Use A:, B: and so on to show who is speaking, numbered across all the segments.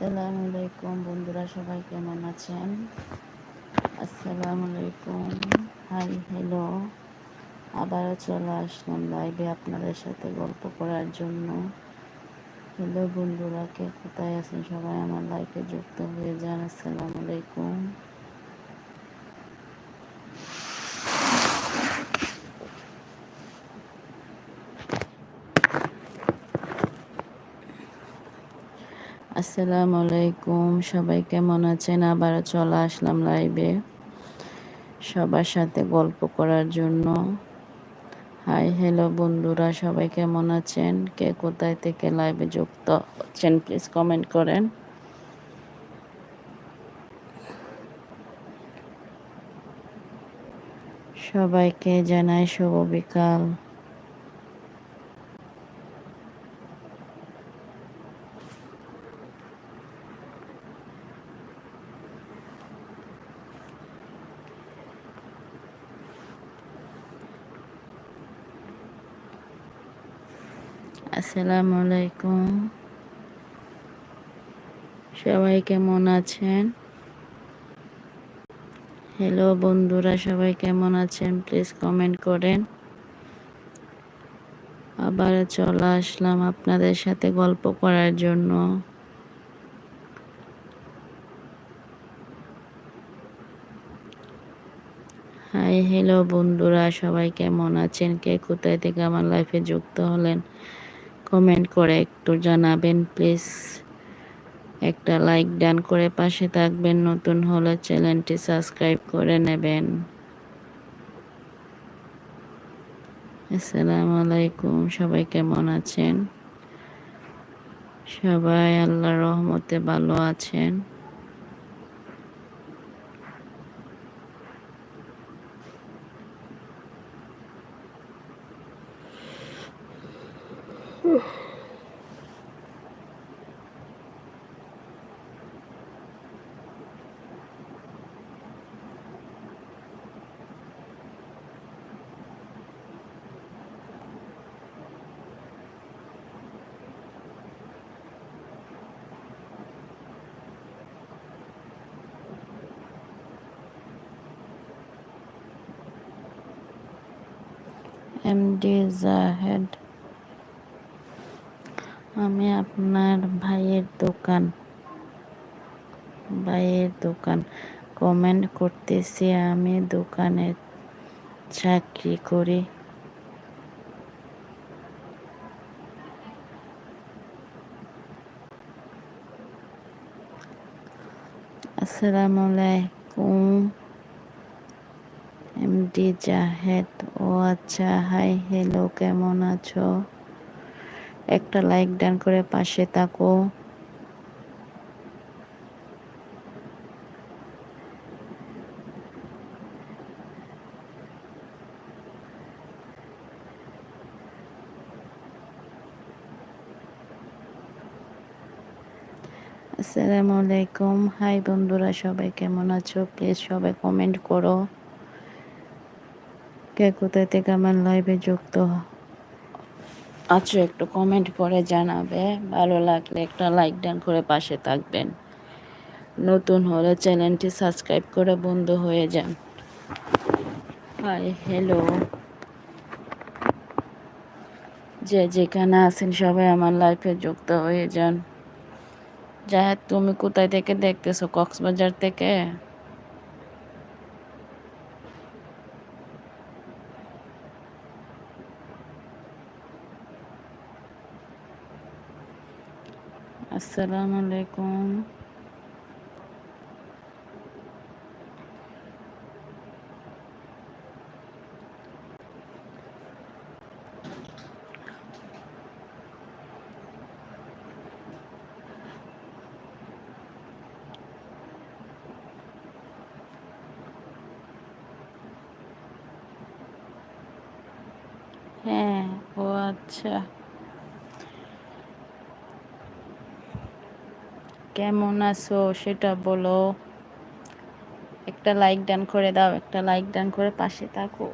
A: আসসালামু আলাইকুম বন্ধুরা, সবাই কেমন আছেন? আসসালামু আলাইকুম। হাই হ্যালো আবারও চলে আসলাম লাইভে আপনাদের সাথে গল্প করার জন্য। হ্যালো বন্ধুরা, কে কোথায় আছেন? সবাই আমার লাইফে যুক্ত হয়ে যান। আসসালামু আলাইকুম। আসসালামু আলাইকুম সবাই কেমন আছেন? আবার চলে আসলাম লাইভে সবার সাথে গল্প করার জন্য। হাই হ্যালো বন্ধুরা, সবাই কেমন আছেন? কে কোথায় থেকে লাইভে যুক্ত হচ্ছেন প্লিজ কমেন্ট করেন। সবাইকে জানাই শুভ বিকাল। আসসালামু আলাইকুম। সবাই কেমন আছেন? হ্যালো বন্ধুরা, সবাই কেমন আছেন? প্লিজ কমেন্ট করেন। আবার চলে আসলাম আপনাদের সাথে গল্প করার জন্য। হাই হ্যালো বন্ধুরা, সবাই কেমন আছেন? কে কোথায় থেকে আমার লাইফে যুক্ত হলেন? কমেন্ট করে একটু জানাবেন, প্লিজ। একটা লাইক ডান করে পাশে থাকবেন, নতুন হলে চ্যানেলটি সাবস্ক্রাইব করে নেবেন। আসসালামু আলাইকুম, সবাই কেমন আছেন? সবাই আল্লাহ রহমতে ভালো আছেন। এমডি জাহেদ আমি আপনার ভাইয়ের দোকান। ভাইয়ের দোকান। কমেন্ট করতেছি, আমি দোকানে চাকরি করি। আসসালামু আলাইকুম। এমডি জাহেদ ও আচ্ছা হাই, হ্যালো, কেমন আছো? একটা লাইক ডান করে পাশে থাকো। আসসালামু আলাইকুম। হাই বন্ধুরা, সবাই কেমন আছো? প্লিজ সবাই কমেন্ট করো। কে কোথায় থেকে আমার লাইভে যুক্ত? আছো একটু কমেন্ট করে জানাবে। ভালো লাগলে একটা লাইক ডান করে পাশে থাকবেন। নতুন হলে চ্যানেলটি সাবস্ক্রাইব করে বন্ধু হয়ে যান। হাই হ্যালো যে যেখানে আছেন সবাই আমার লাইফে যুক্ত হয়ে যান। যাই তুমি কোথায় থেকে দেখতেছো? কক্সবাজার থেকে? আসসালামু আলাইকুম হ্যাঁ ও আচ্ছা কেমন আছো সেটা বলো। একটা লাইক ডান করে দাও, একটা লাইক ডান করে পাশে থাকো।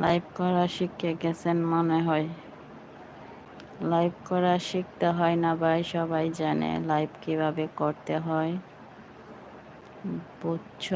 A: লাইভ করা শিখে গেছেন মনে হয়। লাইভ করা শিখতে হয় না ভাই, সবাই জানে লাইভ কীভাবে করতে হয়। বুঝছ?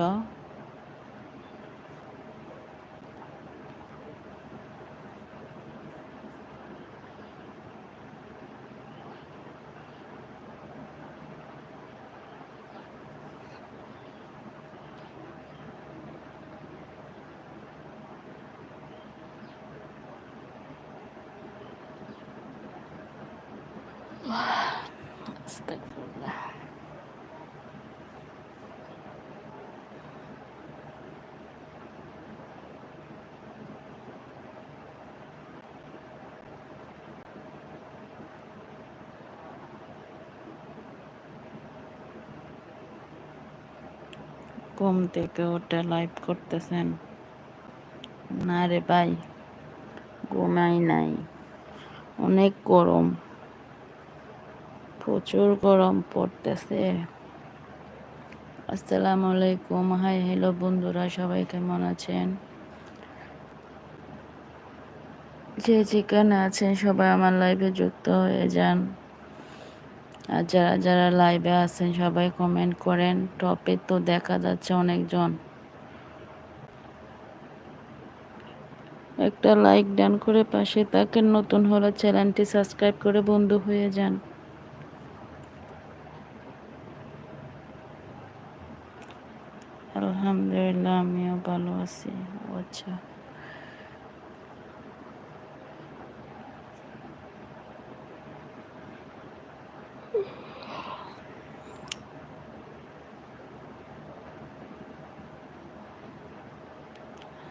A: ঘুম থেকে উঠে লাইভ করতেছেন। না রে ভাই, ঘুমাই নাই। অনেক গরম। প্রচুর গরম পড়তেছে। আসসালামু আলাইকুম। হাই হ্যালো বন্ধুরা, সবাই কেমন আছেন? যে যেখানে আছেন সবাই আমার লাইভে যুক্ত হয়ে যান। আর যারা যারা লাইভে আছেন, সবাই কমেন্ট করেন। টপে তো দেখা যাচ্ছে অনেকজন। একটা লাইক ডান করে পাশে তাকে নতুন হলে চ্যানেলটি সাবস্ক্রাইব করে বন্ধু হয়ে যান। আলহামদুলিল্লাহ, আমিও ভালো আছি। আচ্ছা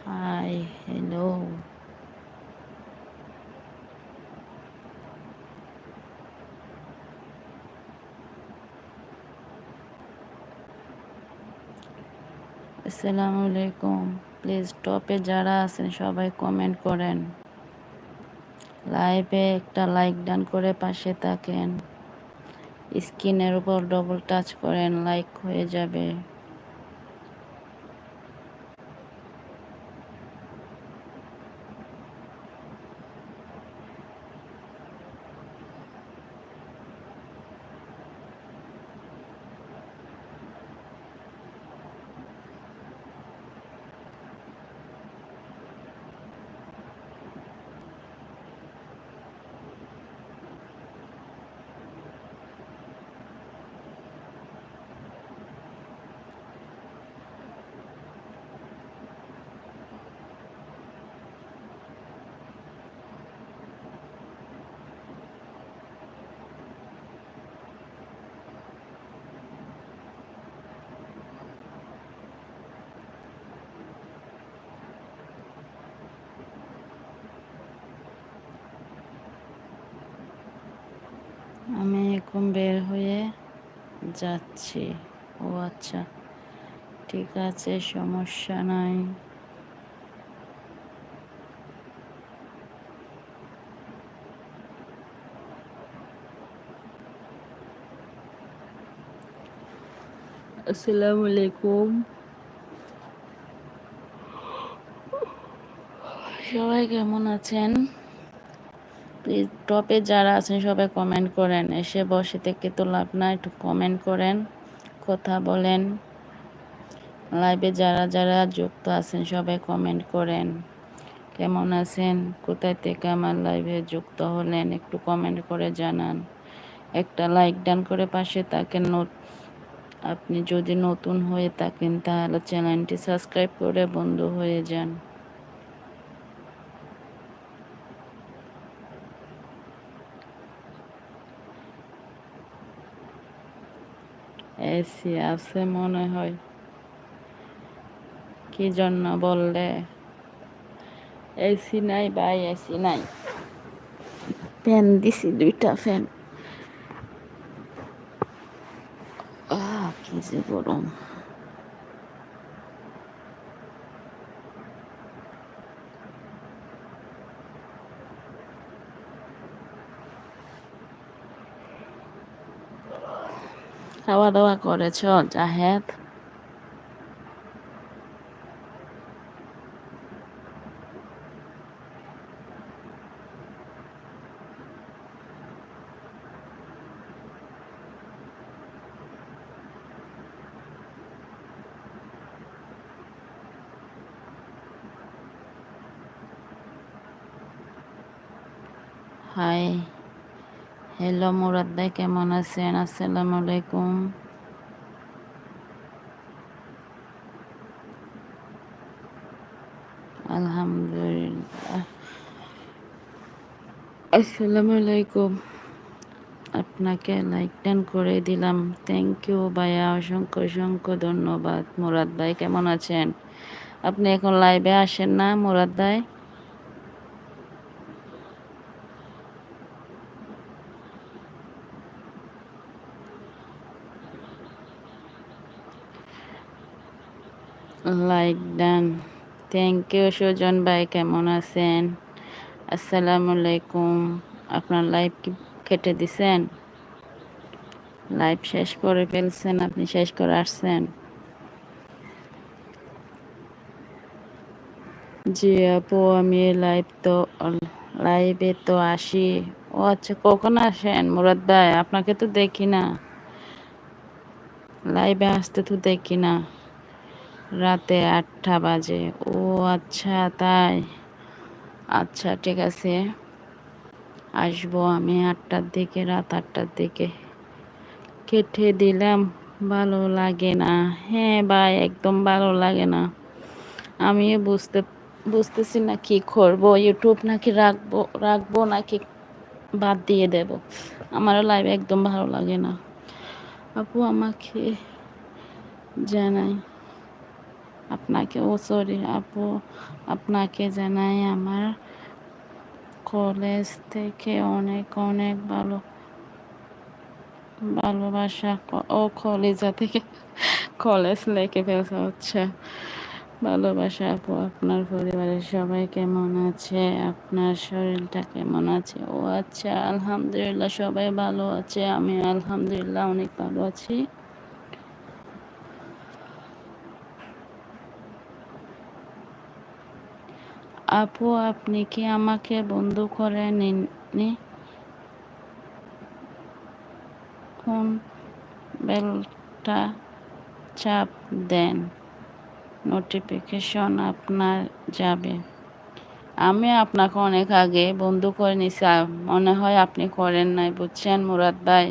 A: হাই হ্যালো আসসালামু আলাইকুম। প্লিজ টপে যারা আছেন, সবাই কমেন্ট করেন। লাইভে একটা লাইক ডান করে পাশে থাকেন। স্ক্রিনের উপর ডবল টাচ করেন লাইক হয়ে যাবে। এখন বের হয়ে যাচ্ছি। ও আচ্ছা ঠিক আছে সমস্যা নাই। আসসালামু আলাইকুম। সবাই কেমন আছেন? প্লিজ টপে যারা আছেন সবাই কমেন্ট করেন। এসে বসে থেকে তো লাভ না একটু কমেন্ট করেন, কথা বলেন। লাইভে যারা যারা যুক্ত আছেন সবাই কমেন্ট করেন। কেমন আছেন? কোথায় থেকে আমার লাইভে যুক্ত হলেন? একটু কমেন্ট করে জানান। একটা লাইক ডান করে পাশে থাকেন। নোট আপনি যদি নতুন হয়ে থাকেন, তাহলে চ্যানেলটি সাবস্ক্রাইব করে বন্ধু হয়ে যান। এসি আছে মনে হয়। কি জন্য বললে? এসি নাই ভাই, এসি নাই। ফ্যান দিছি, দুইটা ফ্যান। কি যে গরম। খাওয়া দাওয়া করেছ জাহেদ হাই হ্যালো মুরাদ ভাই কেমন আছেন? আসসালামু আলাইকুম। আলহামদুলিল্লাহ। আসসালামু আলাইকুম। আপনাকে লাইক টান করে দিলাম। থ্যাংক ইউ ভাইয়া। অসংখ্য অসংখ্য ধন্যবাদ। মুরাদ ভাই, কেমন আছেন? আপনি এখন লাইভে আসেন না, মুরাদ ভাই? Like done thank you Sujan ভাই কেমন আছেন আসসালামু আলাইকুম আপনার লাইভ কি কেটে দিছেন লাইভ শেষ করে ফেলছেন আপনি শেষ করে আসছেন জি আপু আমি লাইভ তো লাইভে তো আসি ও আচ্ছা কখন আসেন মুরাদ ভাই আপনাকে তো দেখি না লাইভে আসতে তো দেখি না রাতে আটটা বাজে। ও আচ্ছা তাই? আচ্ছা ঠিক আছে। আসব আমি আটটার দিকে, রাত আটটার দিকে। কেটে দিলাম, ভালো লাগে না। হ্যাঁ ভাই, একদম ভালো লাগে না। আমিও বুঝতে, বুঝতেছি না কি করব। ইউটিউব নাকি রাখব রাখব নাকি বাদ দিয়ে দেব? আমারও লাইভ একদম ভালো লাগে না। আপু আমাকে জানাই। আপনাকে ও সরি আপু, আপনাকে জানাই আমার কলেজ থেকে অনেক অনেক ভালো, ভালোবাসা ও কলেজা থেকে কলেজ লেকে ফেলতে হচ্ছে। ভালোবাসা আপু, আপনার পরিবারের সবাই কেমন আছে? আপনার শরীরটা কেমন আছে? ও আচ্ছা আলহামদুলিল্লাহ সবাই ভালো আছে আমি আলহামদুলিল্লাহ অনেক ভালো আছি। আপু, আপনি কি আমাকে বন্ধু করে নিননি কোন বেলটা চাপ দেন? নোটিফিকেশন আপনার যাবে। আমি আপনাকে অনেক আগে বন্ধু করে নিছি মনে হয় আপনি করেন নাই, বুঝছেন মুরাদ ভাই?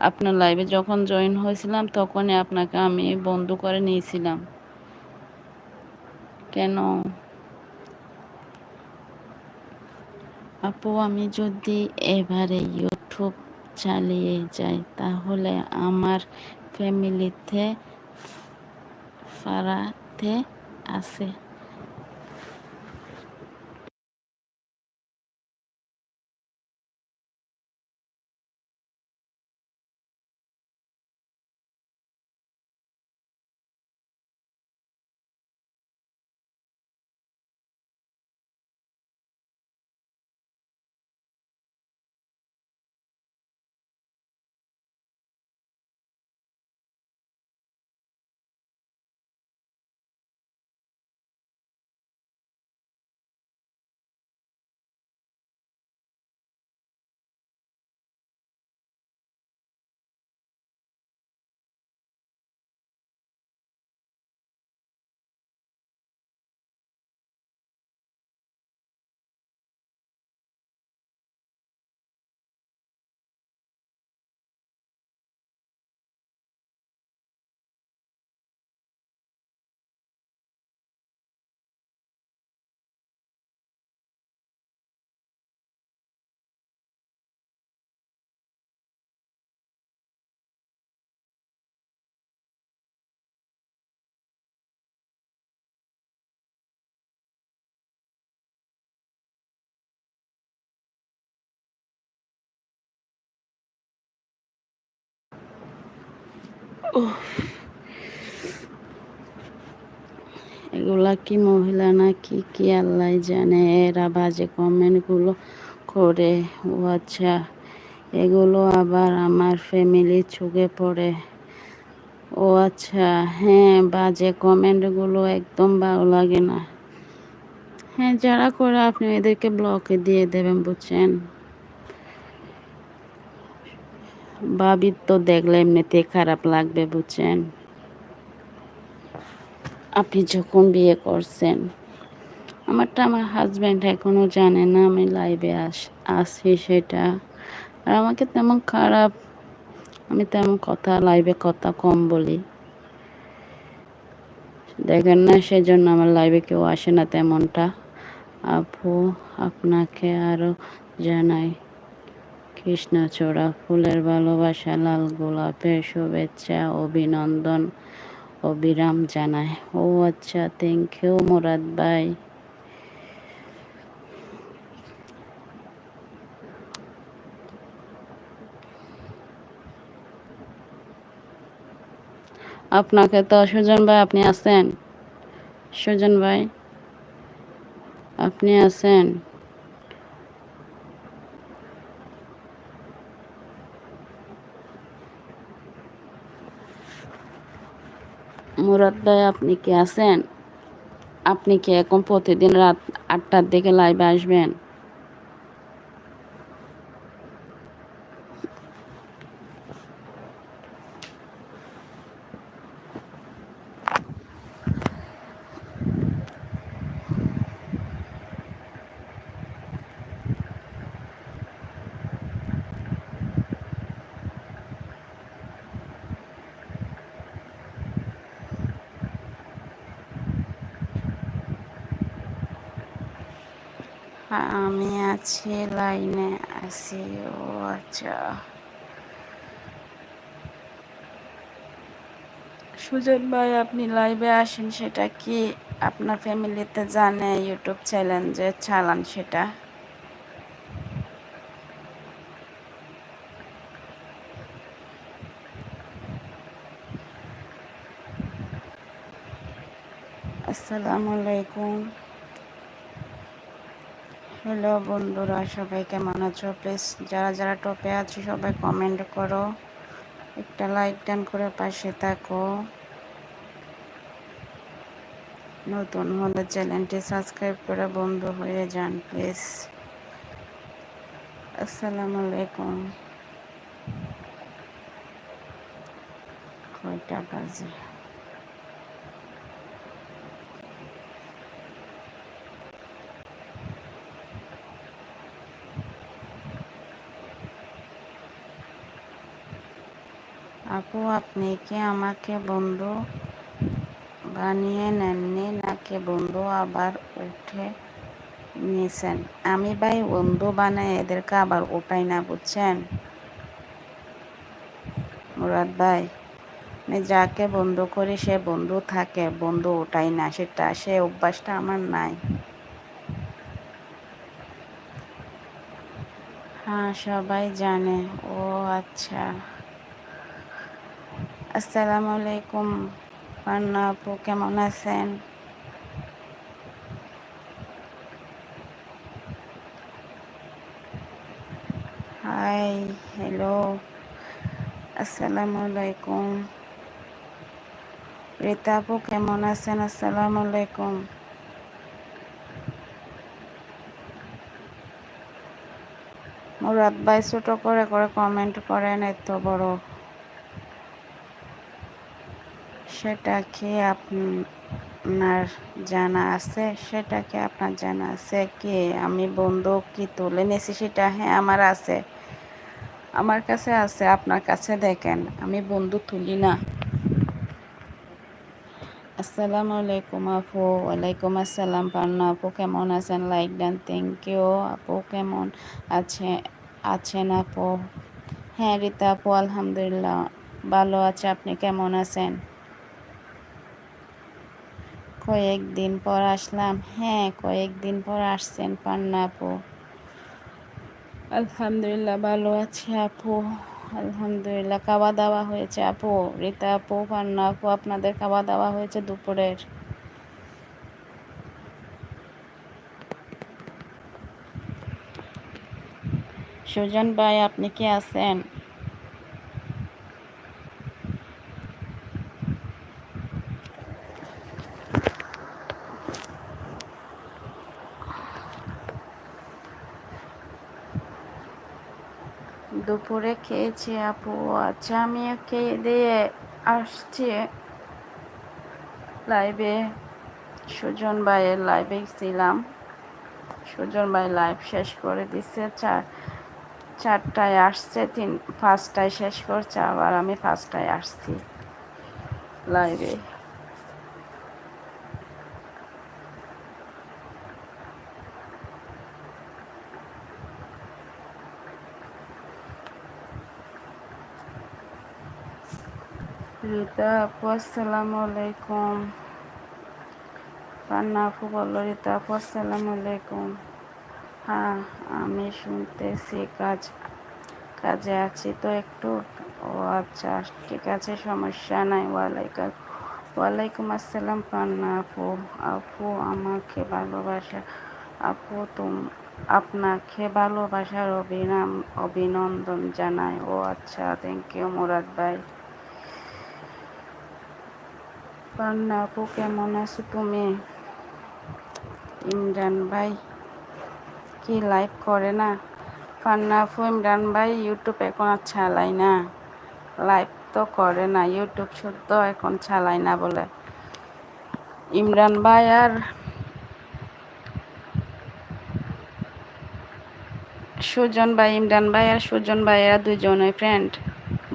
A: আপনার লাইভে যখন জয়েন হয়েছিলাম, তখনই আপনাকে আমি বন্ধু করে নিয়েছিলাম। কেন? আপু আমি যদি এবারে ইউটিউব চালিয়ে যাই তাহলে আমার ফ্যামিলিতে ফারাতে আছে। এগুলা কি মহিলা না কি কি আল্লাহ জানে? এরা বাজে কমেন্টগুলো করে। ও আচ্ছা এগুলো আবার আমার ফ্যামিলির চোখে পড়ে। ও আচ্ছা হ্যাঁ বাজে কমেন্টগুলো একদম ভালো লাগে না। হ্যাঁ যারা করে আপনি এদেরকে ব্লকে দিয়ে দেবেন, বুঝছেন? ভাবির তো দেখলে এমনিতে খারাপ লাগবে, বুঝছেন? আপনি যখন বিয়ে করছেন, আমারটা আমার হাজব্যান্ড এখনও জানে না আমি লাইভে আস আসি সেটা। আর আমাকে তেমন খারাপ, আমি তেমন কথা লাইভে কথা কম বলি। দেখেন না, সেজন্য আমার লাইভে কেউ আসে না তেমনটা। আপু, আপনাকে আরও জানাই। কৃষ্ণচূড়া, ফুলের ভালোবাসা, লাল গোলাপের শুভেচ্ছা, অভিনন্দন, অবিরাম জানায়। ও আচ্ছা থ্যাংক ইউ মুরাদ ভাই। আপনাকে তো সুজন ভাই, আপনি আছেন? সুজন ভাই, আপনি আছেন? মুরাদ ভাই আপনি কি আছেন? আপনি কি এখন প্রতিদিন রাত আটটার দিকে লাইভে আসবেন? আমি আছি লাইনে আছি, ও আচ্ছা। সুজন ভাই, আপনি লাইভে আসেন, সেটা কি আপনার ফ্যামিলিতে জানে ইউটিউব চ্যালেঞ্জে চালান সেটা? আসসালামু আলাইকুম। হ্যালো বন্ধুরা সবাই কেমন আছো প্লিজ যারা যারা টপে আছো সবাই কমেন্ট করো। একটা লাইক ডান করে পাশে থাকো। নতুন হলে চ্যানেলটি সাবস্ক্রাইব করে বন্ধু হয়ে যান প্লিজ আসসালামু আলাইকুম। কয়টা বাজে? আপু, আপনি কি আমাকে বন্ধু বানিয়ে নেননি নাকি বন্ধু আবার উঠে নিয়েছেন? আমি ভাই বন্ধু বানাই এদেরকে আবার উঠাই না, বুঝছেন? মুরাদ ভাই, আমি যাকে বন্ধু করি সে বন্ধু থাকে, বন্ধু ওটাই না, সেটা, সে অভ্যাসটা আমার নাই। হ্যাঁ সবাই জানে। ও আচ্ছা। আসসালামু আলাইকুম পান্না আপু, কেমন আছেন? হাই হ্যালো আসসালামু আলাইকুম রীতা আপু, কেমন আছেন? আসসালামু আলাইকুম মুরাদ ভাই ছোট করে করে কমেন্ট করেন, এত বড়। সেটা কি আপনার জানা আছে? সেটা কি আপনার জানা আছে কি? আমি বন্ধু কি তুলে নিয়েছি সেটা? হ্যাঁ আমার আছে। আমার কাছে আছে, আপনার কাছে দেখেন, আমি বন্ধু তুলি না। আসসালামু আলাইকুম আপু, ওয়ালাইকুম আসসালাম পান্না আপু, কেমন আছেন? লাইক দেন থ্যাংক ইউ আপু, কেমন আছে, আছেন আপু? হ্যাঁ রীতা আপু, আলহামদুলিল্লাহ, ভালো আছে, আপনি কেমন আছেন? কয়েকদিন পর আসলাম। হ্যাঁ কয়েকদিন পর আসছেন পান্না আপু। আলহামদুলিল্লাহ, ভালো আছি আপু। আলহামদুলিল্লাহ, খাওয়া দাওয়া হয়েছে আপু। রীতা আপু, পান্না আপু, আপনাদের খাওয়া দাওয়া হয়েছে দুপুরের। সুজন ভাই, আপনি কি আছেন? খেয়েছি, আপু। আচ্ছা আমি খেয়ে দিয়ে আসছি লাইভে সুজন ভাইয়ের লাইভে ছিলাম। সুজন ভাই লাইভ শেষ করে দিছে। চার, চারটায় আসছে, তিন ফার্স্টটায় শেষ করছে, আবার আমি ফার্স্টটায় আসছি লাইভে রীতা আপু, আসসালামু আলাইকুম। পান্না আপু রীতা আপু, আসসালামু আলাইকুম। হ্যাঁ আমি শুনতেছি কাজ, কাজে আছি তো একটু। ও আচ্ছা ঠিক আছে, সমস্যা নাই। ওয়ালাইকুম ওয়ালাইকুম আসসালাম পান্না আপু। আপু, আমাকে ভালোবাসা, আপু তুম, আপনাকে ভালোবাসার অভিনাম, অভিনন্দন জানাই। ও আচ্ছা থ্যাংক ইউ মুরাদ ভাই। পান্না আপু কেমন আছো তুমি? ইমরান ভাই, কি লাইভ করে না? পান্না আপু ইমরান ভাই ইউটিউব এখন আর চালাই না। লাইভ তো করে না ইউটিউব শুদ্ধ এখন চালাই না বলে। ইমরান ভাই আর সুজন ভাই, ইমরান ভাই আর সুজন ভাই এরা দুজনে ফ্রেন্ড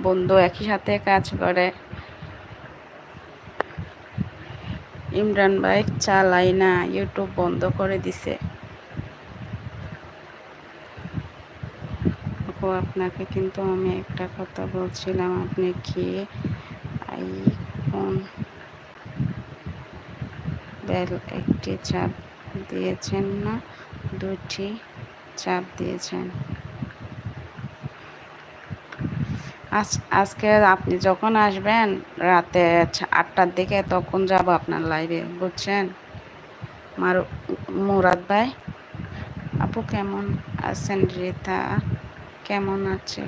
A: বন্ধু একই সাথে কাজ করে। ইমরান ভাই চালাই না ইউটিউব বন্ধ করে দিছে। আপু, আপনাকে কিন্তু আমি একটা কথা বলছিলাম, আপনি কি আইফোন বেল একটি চাপ দিয়েছেন না দুটি চাপ দিয়েছেন? আজ আজকে আপনি যখন আসবেন রাতে আটটার দিকে, তখন যাব আপনার লাইভে বুঝছেন? মার মুরাদ ভাই, আপু কেমন আছেন? রিতা কেমন আছে?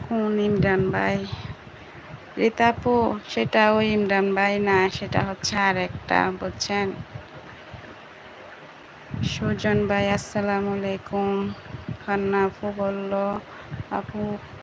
A: কোন ইমরান ভাই? রীতা আপু সেটা ওই ইমরান ভাই না, সেটা হচ্ছে আর একটা বুঝছেন? সুজন ভাই আসসালামু আলাইকুম। খান্না আপু বলল আপু